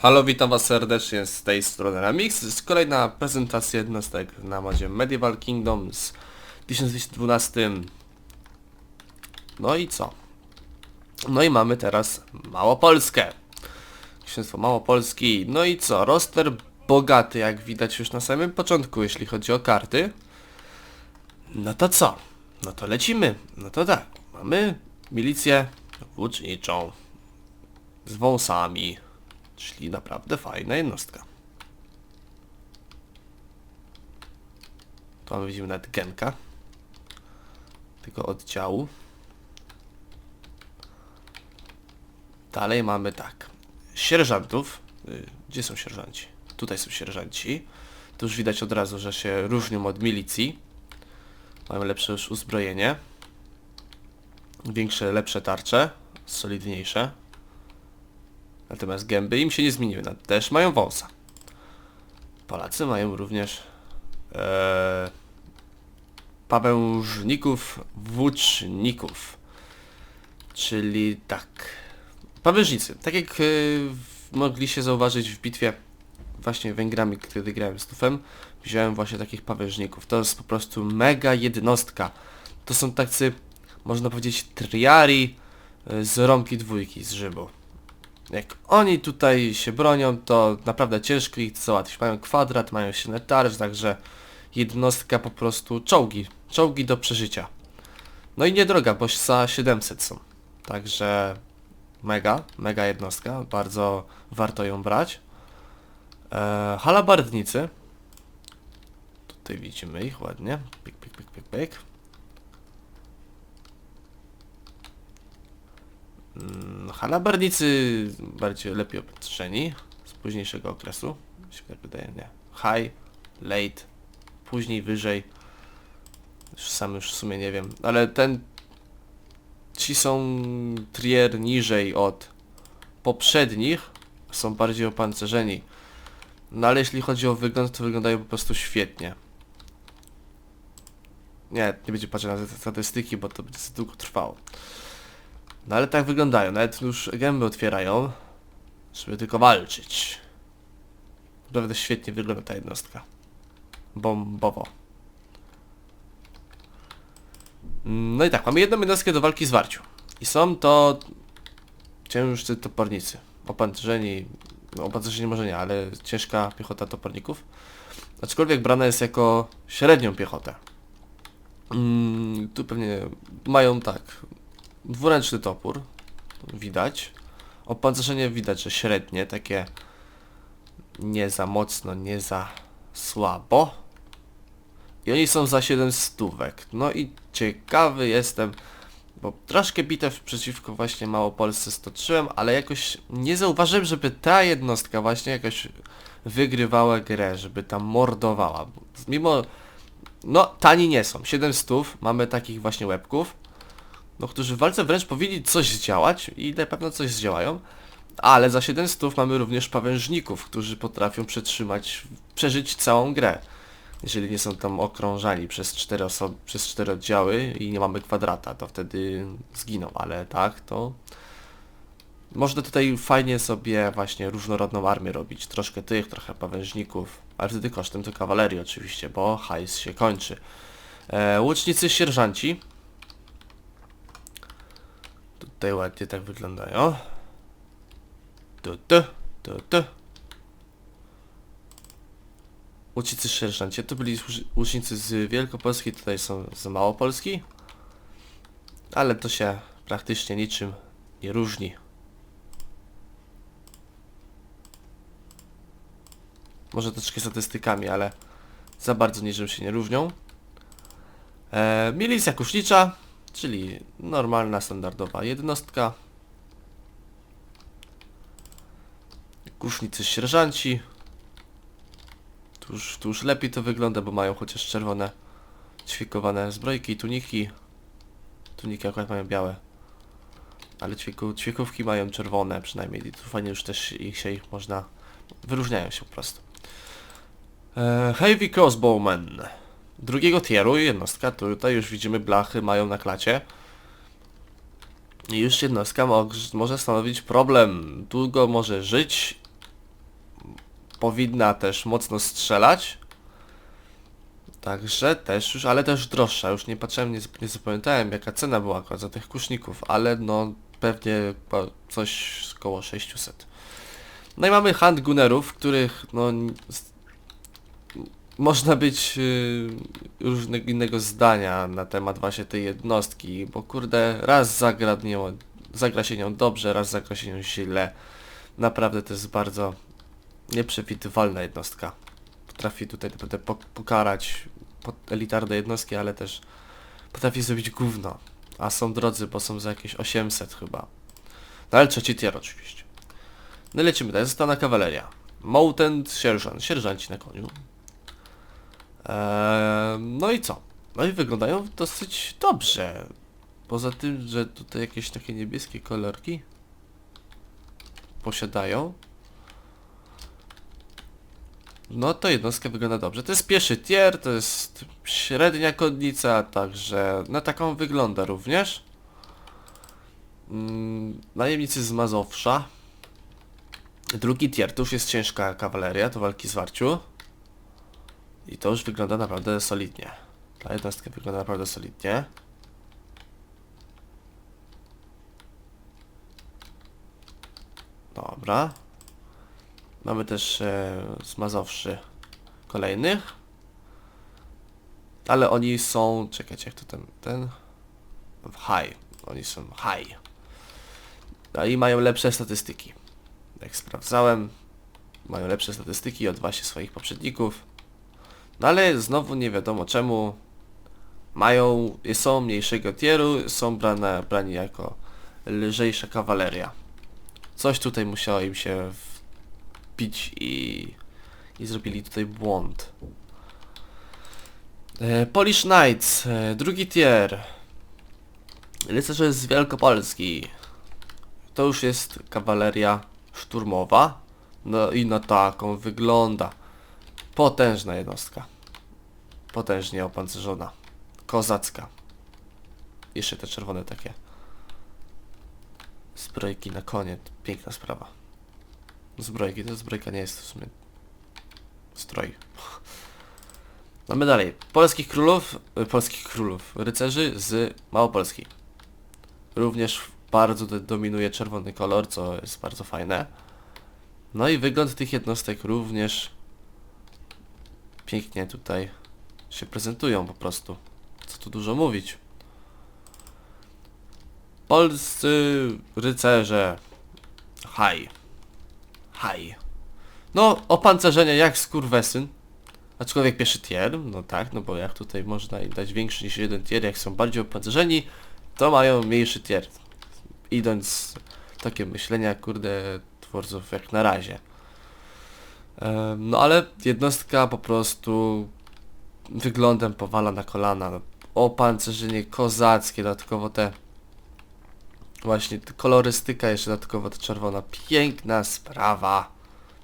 Halo, witam was serdecznie z tej strony Remix. To jest kolejna prezentacja jednostek na modzie Medieval Kingdoms w 1212. No i co? No i mamy teraz Małopolskę. Księstwo Małopolski. No i co? Roster bogaty, jak widać już na samym początku, jeśli chodzi o karty. No to co? No to lecimy. No to tak. Mamy milicję włóczniczą z wąsami. Czyli naprawdę fajna jednostka. Tu mamy widzimy nawet genka tego oddziału. Dalej mamy tak. Sierżantów. Y, Gdzie są sierżanci? Tutaj są sierżanci. Tu już widać od razu, że się różnią od milicji. Mają lepsze już uzbrojenie. Większe, lepsze tarcze. Solidniejsze. Natomiast gęby im się nie zmieniły. Też mają wąsa. Polacy mają również e, pawężników włóczników. Czyli tak. Pawężnicy. Tak jak e, w- mogliście zauważyć w bitwie właśnie Węgrami, kiedy grałem z Tufem, wziąłem właśnie takich pawężników. To jest po prostu mega jednostka. To są tacy, można powiedzieć, triari e, z rąki dwójki z żybu. Jak oni tutaj się bronią, to naprawdę ciężko ich załatwić. Mają kwadrat, mają silny tarcz, także jednostka po prostu czołgi. Czołgi do przeżycia. No i niedroga, bo za 700 są. Także mega, mega jednostka. Bardzo warto ją brać. Eee, halabardnicy. Tutaj widzimy ich ładnie. Pik, pik, pik, pik, pik. Mm, Halabarnicy bardziej lepiej opatrzeni z późniejszego okresu. Się tak wydaje, nie. High, late, później wyżej. Już sam już w sumie nie wiem. Ale ten... Ci są trier niżej od poprzednich. Są bardziej opancerzeni. No ale jeśli chodzi o wygląd, to wyglądają po prostu świetnie. Nie, nie będzie patrzeć na statystyki, bo to będzie za długo trwało. No ale tak wyglądają, nawet już gęby otwierają, żeby tylko walczyć. Naprawdę świetnie wygląda ta jednostka. Bombowo. No i tak, mamy jedną jednostkę do walki z warciu. I są to ciężcy topornicy. Opancerzeni, no opancerzeni może nie, ale ciężka piechota toporników. Aczkolwiek brana jest jako średnią piechotę. Mm, tu pewnie mają tak, dwuręczny topór, widać. Opancerzenie widać, że średnie, takie nie za mocno, nie za słabo. I oni są za 7 stówek. No i ciekawy jestem, bo troszkę bitew przeciwko właśnie Małopolsce stoczyłem, ale jakoś nie zauważyłem, żeby ta jednostka właśnie jakoś wygrywała grę, żeby tam mordowała. Mimo, no tani nie są, 7 stów, mamy takich właśnie łebków no, którzy w walce wręcz powinni coś zdziałać i na pewno coś zdziałają, ale za 7 stów mamy również pawężników, którzy potrafią przetrzymać, przeżyć całą grę. Jeżeli nie są tam okrążani przez cztery osoby, przez cztery oddziały i nie mamy kwadrata, to wtedy zginą, ale tak, to można tutaj fajnie sobie właśnie różnorodną armię robić. Troszkę tych, trochę pawężników, ale wtedy kosztem to kawalerii oczywiście, bo hajs się kończy. E, łucznicy sierżanci, Tutaj ładnie tak wyglądają. Tu, tu, tu, tu. Łucznicy sierżanci. To byli łucz- łucznicy z Wielkopolski, tutaj są z Małopolski. Ale to się praktycznie niczym nie różni. Może troszkę statystykami, ale za bardzo niczym się nie różnią. E, milicja kusznicza, czyli normalna, standardowa jednostka. Kusznicy sierżanci. Tu już, lepiej to wygląda, bo mają chociaż czerwone ćwiekowane zbrojki, tuniki. Tuniki akurat mają białe. Ale ćwieku, ćwiekówki mają czerwone przynajmniej i tu fajnie już też ich się ich można... Wyróżniają się po prostu. E, Heavy Crossbowman. Drugiego tieru jednostka, tutaj już widzimy blachy mają na klacie. I już jednostka mo może stanowić problem. Długo może żyć powinna też mocno strzelać. Także też już, ale też droższa. Już nie patrzyłem, nie, nie zapamiętałem jaka cena była akurat za tych kuszników, ale no pewnie coś około 600. No i mamy handgunnerów, których no można być y, różnego innego zdania na temat właśnie tej jednostki, bo kurde, raz zagra, nią, zagra się nią dobrze, raz zagra się nią źle. Naprawdę to jest bardzo nieprzewidywalna jednostka. Potrafi tutaj naprawdę pok- pokarać po- elitarne jednostki, ale też potrafi zrobić gówno. A są drodzy, bo są za jakieś 800 chyba. No ale trzeci tier oczywiście. No lecimy dalej, została kawaleria. Mounted sierżant, sierżanci na koniu. Eee, no i co? No i wyglądają dosyć dobrze. Poza tym, że tutaj jakieś takie niebieskie kolorki posiadają. No to jednostka wygląda dobrze. To jest pierwszy tier, to jest średnia konnica, także na taką wygląda również. Mm, najemnicy z Mazowsza. Drugi tier to już jest ciężka kawaleria, to walki zwarciu. I to już wygląda naprawdę solidnie. Ta jednostka wygląda naprawdę solidnie. Dobra. Mamy też e, z Mazowszy kolejnych. Ale oni są... Czekajcie, jak to ten... ten high. Oni są high. No i mają lepsze statystyki. Jak sprawdzałem, mają lepsze statystyki od właśnie swoich poprzedników. No ale znowu nie wiadomo czemu mają, są mniejszego tieru, są brane, brani jako lżejsza kawaleria. Coś tutaj musiało im się wbić i, i zrobili tutaj błąd. E, Polish Knights, e, drugi tier. Rycerze z Wielkopolski. To już jest kawaleria szturmowa. No i na taką wygląda. Potężna jednostka. Potężnie opancerzona. Kozacka. Jeszcze te czerwone takie. Zbrojki na konie. Piękna sprawa. Zbrojki, to zbrojka nie jest w sumie stroj. Mamy dalej. Polskich królów, y, polskich królów, rycerzy z Małopolski. Również bardzo do- dominuje czerwony kolor, co jest bardzo fajne. No i wygląd tych jednostek również pięknie tutaj się prezentują po prostu. Co tu dużo mówić. Polscy rycerze. Haj. Haj. No, opancerzenie jak skurwesyn. Aczkolwiek pierwszy tier, no tak, no bo jak tutaj można im dać większy niż jeden tier, jak są bardziej opancerzeni, to mają mniejszy tier. Idąc takie myślenia, kurde, twórców jak na razie. No ale jednostka po prostu wyglądem powala na kolana. No, Opancerzenie kozackie, dodatkowo te właśnie te kolorystyka jeszcze dodatkowo ta czerwona. Piękna sprawa.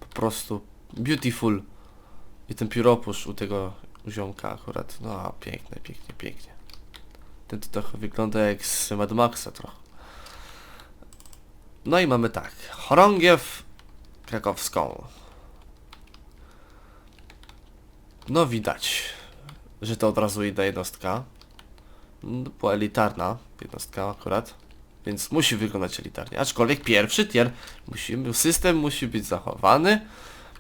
Po prostu beautiful. I ten pióropusz u tego ziomka akurat. No piękne, pięknie, pięknie. Ten to trochę wygląda jak z Mad Maxa trochę. No i mamy tak. Chorągiew krakowską. No widać, że to od razu inna jednostka. No, była elitarna jednostka akurat, więc musi wyglądać elitarnie. Aczkolwiek pierwszy tier, musi, system musi być zachowany.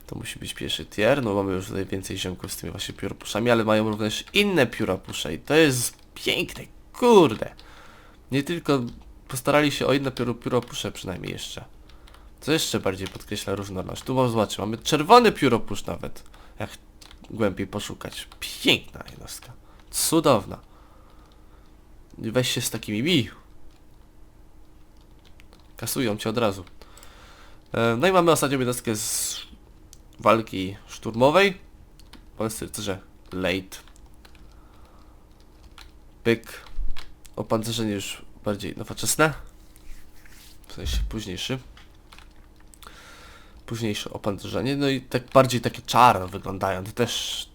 To musi być pierwszy tier, no mamy już tutaj więcej ziomków z tymi właśnie pióropuszami, ale mają również inne pióropusze i to jest piękne, kurde. Nie tylko postarali się o inne pióro, pióropusze przynajmniej jeszcze. Co jeszcze bardziej podkreśla różnorodność. Tu zobaczyć, mamy czerwony pióropusz nawet. Jak głębiej poszukać. Piękna jednostka. Cudowna. Weź się z takimi bij. Kasują cię od razu. E, No i mamy ostatnią jednostkę z walki szturmowej. Polscy rycerze late. Pyk. Opancerzenie już bardziej nowoczesne. W sensie późniejszy. Późniejsze opancerzenie. No i tak bardziej takie czarno wyglądają. To też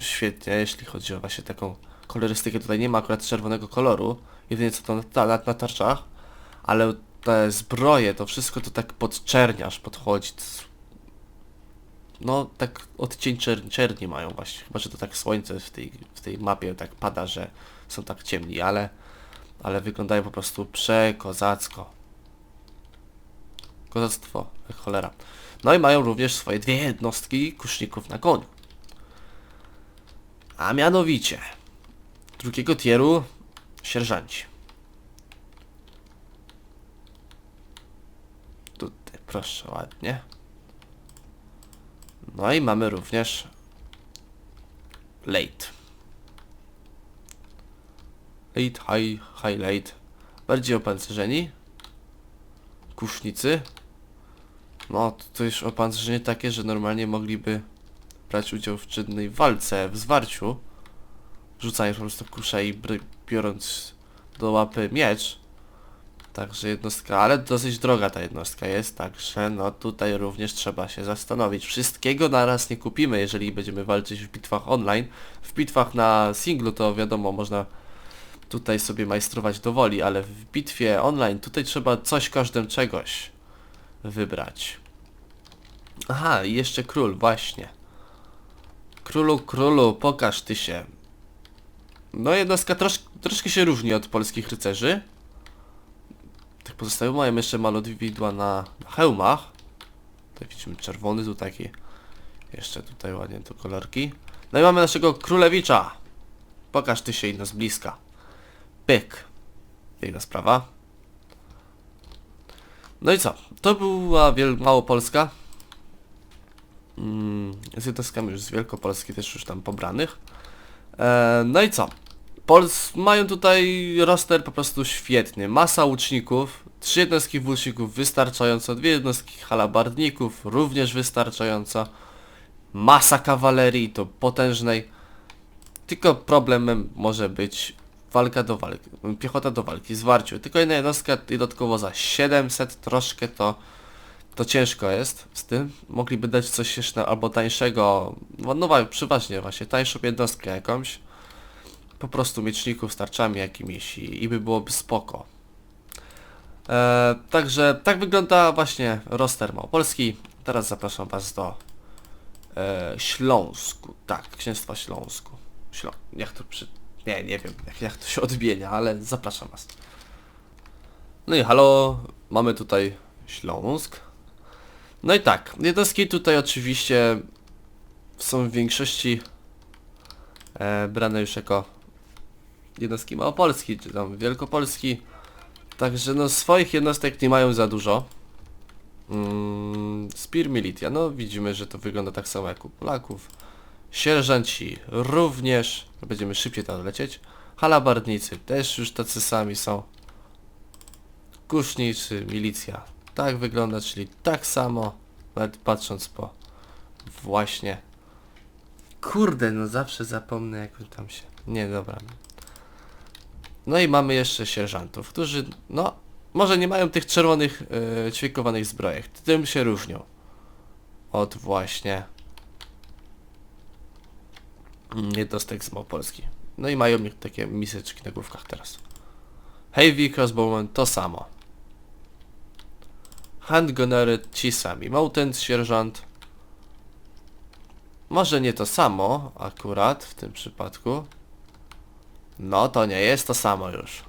świetnie, jeśli chodzi o właśnie taką kolorystykę. Tutaj nie ma akurat czerwonego koloru. Jedynie co to na, na, na tarczach. Ale te zbroje, to wszystko to tak pod czerniarz podchodzi. No tak odcień czer czerni mają właśnie. Chyba, że to tak słońce w tej, w tej mapie tak pada, że są tak ciemni, ale, ale wyglądają po prostu przekozacko. Kozactwo, cholera. No i mają również swoje dwie jednostki kuszników na koniu. A mianowicie drugiego tieru sierżanci. Tutaj proszę ładnie. No i mamy również late. Late, high, high late. Bardziej opancerzeni. Kusznicy. No, to, już opancerzenie takie, że normalnie mogliby brać udział w czynnej walce, w zwarciu. Rzucając po prostu kuszę i biorąc do łapy miecz. Także jednostka, ale dosyć droga ta jednostka jest, także no tutaj również trzeba się zastanowić. Wszystkiego naraz nie kupimy, jeżeli będziemy walczyć w bitwach online. W bitwach na singlu to wiadomo, można tutaj sobie majstrować do woli, ale w bitwie online tutaj trzeba coś kosztem czegoś wybrać. Aha, i jeszcze król, właśnie. Królu, królu, pokaż ty się. No jednostka trosz, troszkę się różni od polskich rycerzy. Tych pozostałych mają jeszcze malowidła na, na hełmach. Tutaj widzimy czerwony, tu taki. Jeszcze tutaj ładnie tu kolorki. No i mamy naszego królewicza. Pokaż ty się ino z bliska. Pyk. Piękna sprawa. No i co? To była wiel Małopolska. Mm, z jednostkami już z Wielkopolski też już tam pobranych. E, no i co? Pols mają tutaj roster po prostu świetny. Masa łuczników, trzy jednostki włóczników wystarczająco, dwie jednostki halabardników również wystarczająco. Masa kawalerii to potężnej. Tylko problemem może być walka do walki, piechota do walki, zwarciu. Tylko jedna jednostka dodatkowo za 700 troszkę to to ciężko jest z tym. Mogliby dać coś jeszcze albo tańszego, no, no wa- przeważnie właśnie, tańszą jednostkę jakąś. Po prostu mieczników z tarczami jakimiś i, i by byłoby spoko. E, także tak wygląda właśnie roster Małopolski. Teraz zapraszam Was do e, Śląsku. Tak, Księstwa Śląsku. Ślą jak to przy... Nie, nie wiem jak, to się odmienia, ale zapraszam Was. No i halo, mamy tutaj Śląsk. No i tak, jednostki tutaj oczywiście są w większości e, brane już jako jednostki małopolski, czy tam wielkopolski. Także no swoich jednostek nie mają za dużo. Mm, Spear Militia, no widzimy, że to wygląda tak samo jak u Polaków. Sierżanci również, będziemy szybciej tam lecieć. Halabardnicy też już tacy sami są. Kusznicy, milicja. Tak wygląda, czyli tak samo, nawet patrząc po właśnie. Kurde, no zawsze zapomnę jak tam się... Nie, dobra. No i mamy jeszcze sierżantów, którzy, no, może nie mają tych czerwonych, yy, ćwiekowanych zbrojek. Tym się różnią. Od właśnie jednostek z Małopolski. No i mają takie miseczki na główkach teraz. Heavy Crossbowman to samo. Handgunnery ci sami. Mountain sierżant. Może nie to samo akurat w tym przypadku. No to nie jest to samo już.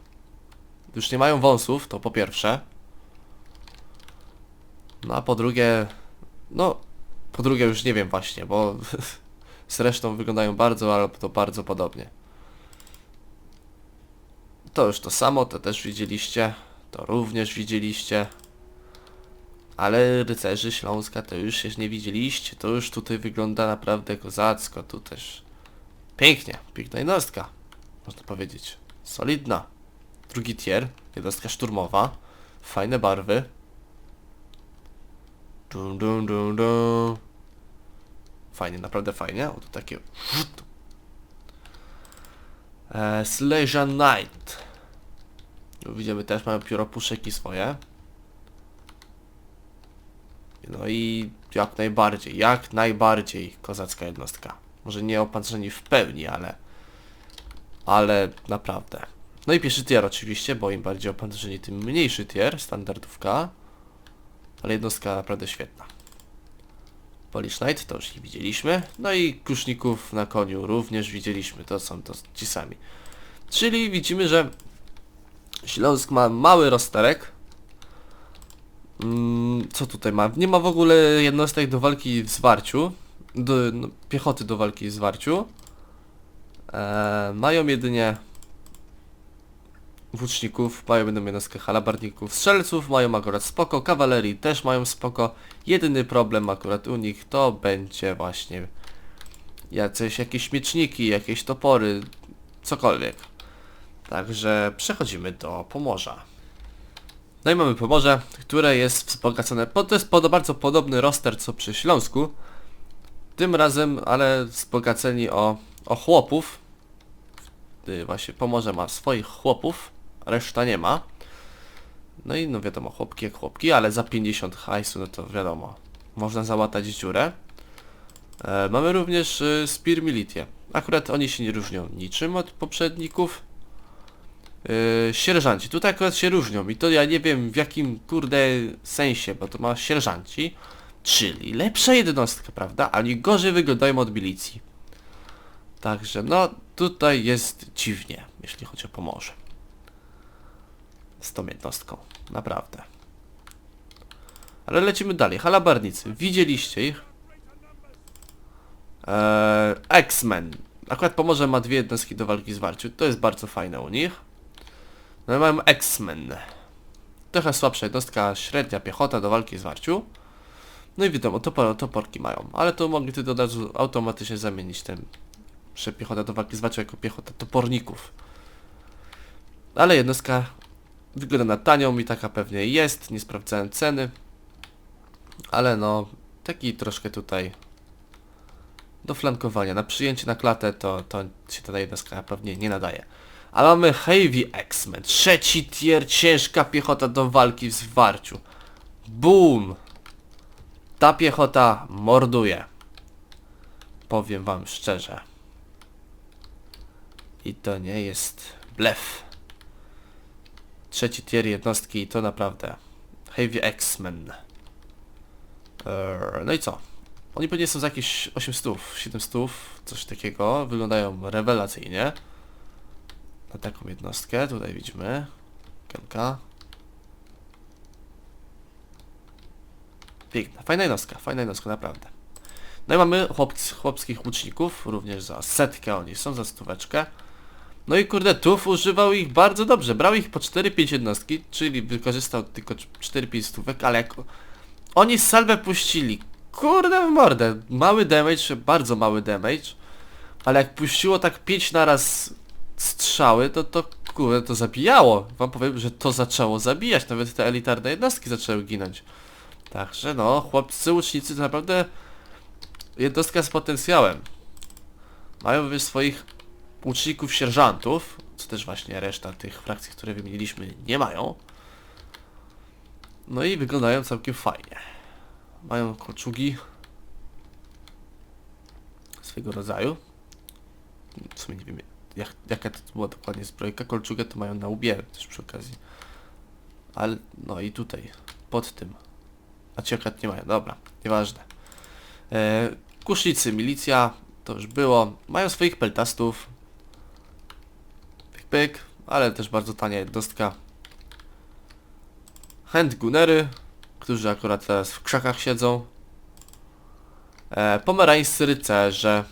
Już nie mają wąsów, to po pierwsze. No a po drugie... No, po drugie już nie wiem właśnie, bo zresztą wyglądają bardzo, ale to bardzo podobnie. To już to samo, to też widzieliście. To również widzieliście. Ale rycerzy Śląska to już się nie widzieliście. To już tutaj wygląda naprawdę kozacko. Tu też pięknie. Piękna jednostka. Można powiedzieć. Solidna. Drugi tier. Jednostka szturmowa. Fajne barwy. Dum, dum, dum, dum. Fajnie, naprawdę fajnie. O, tu takie... E, Slasian Knight. Widzimy też, mają pióropuszeki swoje. No i jak najbardziej, jak najbardziej kozacka jednostka. Może nie opancerzeni w pełni, ale... Ale naprawdę. No i pierwszy tier oczywiście, bo im bardziej opancerzeni, tym mniejszy tier, standardówka. Ale jednostka naprawdę świetna. Polish Knight to już ich widzieliśmy. No i kuszników na koniu również widzieliśmy. To są to ci sami. Czyli widzimy, że Śląsk ma mały rozterek. Mm, co tutaj ma? Nie ma w ogóle jednostek do walki w zwarciu. Do, no, piechoty do walki w zwarciu. Eee, mają jedynie włóczników, mają jedną jednostkę halabardników, strzelców mają akurat spoko, kawalerii też mają spoko. Jedyny problem akurat u nich to będzie właśnie jacyś jakieś mieczniki, jakieś topory, cokolwiek. Także przechodzimy do Pomorza. No i mamy Pomorze, które jest wzbogacone, bo to jest pod, bardzo podobny roster co przy Śląsku. Tym razem, ale wzbogaceni o, o chłopów. Właśnie Pomorze ma swoich chłopów, reszta nie ma. No i no wiadomo, chłopki jak chłopki, ale za 50 hajsu, no to wiadomo, można załatać dziurę. E, mamy również y, Spear Militie. Akurat oni się nie różnią niczym od poprzedników. Yy, sierżanci. Tutaj akurat się różnią i to ja nie wiem w jakim kurde sensie, bo to ma sierżanci, czyli lepsza jednostka, prawda? Ani gorzej wyglądają od milicji. Także no tutaj jest dziwnie, jeśli chodzi o Pomorze. Z tą jednostką, naprawdę. Ale lecimy dalej. Halabarnicy. Widzieliście ich? Eee, X-Men. Akurat Pomorze ma dwie jednostki do walki z walczy. To jest bardzo fajne u nich. No i mamy X-Men. Trochę słabsza jednostka, średnia piechota do walki z warciu. No i wiadomo, topor, toporki mają, ale to mogli wtedy od razu automatycznie zamienić ten że piechota do walki z warciu jako piechota toporników. Ale jednostka wygląda na tanią i taka pewnie jest, nie sprawdzałem ceny. Ale no, taki troszkę tutaj do flankowania. Na przyjęcie na klatę to, to się ta jednostka pewnie nie nadaje. Ale mamy Heavy X-Men. Trzeci tier, ciężka piechota do walki w zwarciu. Boom! Ta piechota morduje. Powiem wam szczerze. I to nie jest blef. Trzeci tier jednostki to naprawdę Heavy X-Men. Eee, no i co? Oni pewnie są za jakieś 800, 700, coś takiego. Wyglądają rewelacyjnie na taką jednostkę. Tutaj widzimy Kenka. Piękna, fajna jednostka, fajna jednostka, naprawdę. No i mamy chłopc, chłopskich łuczników, również za setkę oni są, za stóweczkę. No i kurde, Tuf używał ich bardzo dobrze, brał ich po 4-5 jednostki, czyli wykorzystał tylko 4-5 stówek, ale jak oni salwę puścili, kurde w mordę, mały damage, bardzo mały damage, ale jak puściło tak 5 naraz strzały, to to kurde, to zabijało. Wam powiem, że to zaczęło zabijać, nawet te elitarne jednostki zaczęły ginąć. Także no, chłopcy łucznicy to naprawdę jednostka z potencjałem. Mają wiesz swoich łuczników sierżantów, co też właśnie reszta tych frakcji, które wymieniliśmy nie mają. No i wyglądają całkiem fajnie. Mają kolczugi swego rodzaju. W sumie nie wiem jak, jaka to była dokładnie zbrojka. Kolczugę to mają na łbie też przy okazji. Ale no i tutaj, pod tym. A ci akurat nie mają, dobra, nieważne. E, kusznicy, milicja, to już było. Mają swoich peltastów. Pyk, ale też bardzo tania jednostka. Handgunnery, którzy akurat teraz w krzakach siedzą. E, rycerze.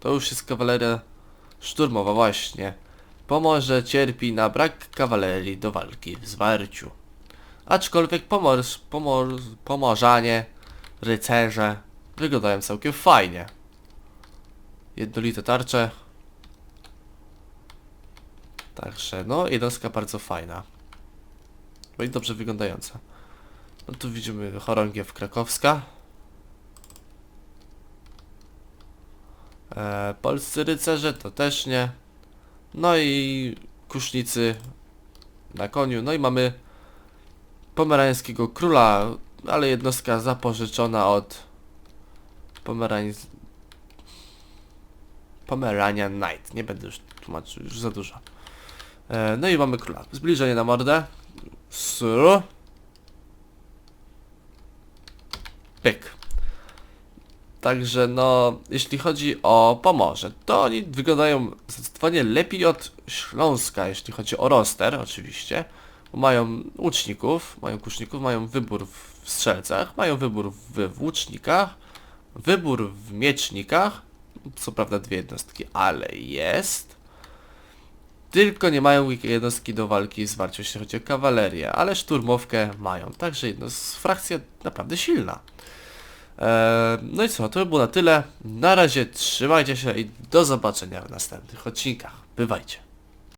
To już jest kawaleria szturmowa właśnie. Pomorze cierpi na brak kawalerii do walki w zwarciu. Aczkolwiek pomors, pomor, pomorzanie, rycerze wyglądają całkiem fajnie. Jednolite tarcze. Także no jednostka bardzo fajna. No i dobrze wyglądająca. No tu widzimy chorągiew krakowska. E, polscy rycerze to też nie. No i kusznicy na koniu. No i mamy pomerańskiego króla, ale jednostka zapożyczona od Pomerań... Pomeranian Knight. Nie będę już tłumaczył, już za dużo. E, no i mamy króla. Zbliżenie na mordę. Sru. Pyk. Także no, jeśli chodzi o Pomorze, to oni wyglądają zdecydowanie lepiej od Śląska, jeśli chodzi o roster oczywiście. Mają łuczników, mają kuszników, mają wybór w strzelcach, mają wybór w włócznikach, wybór w miecznikach, co prawda dwie jednostki, ale jest. Tylko nie mają jednostki do walki z warcią, jeśli chodzi o kawalerię, ale szturmowkę mają. Także jedno, frakcja naprawdę silna. Eee, no i co, to by było na tyle. Na razie trzymajcie się i do zobaczenia w następnych odcinkach. Bywajcie.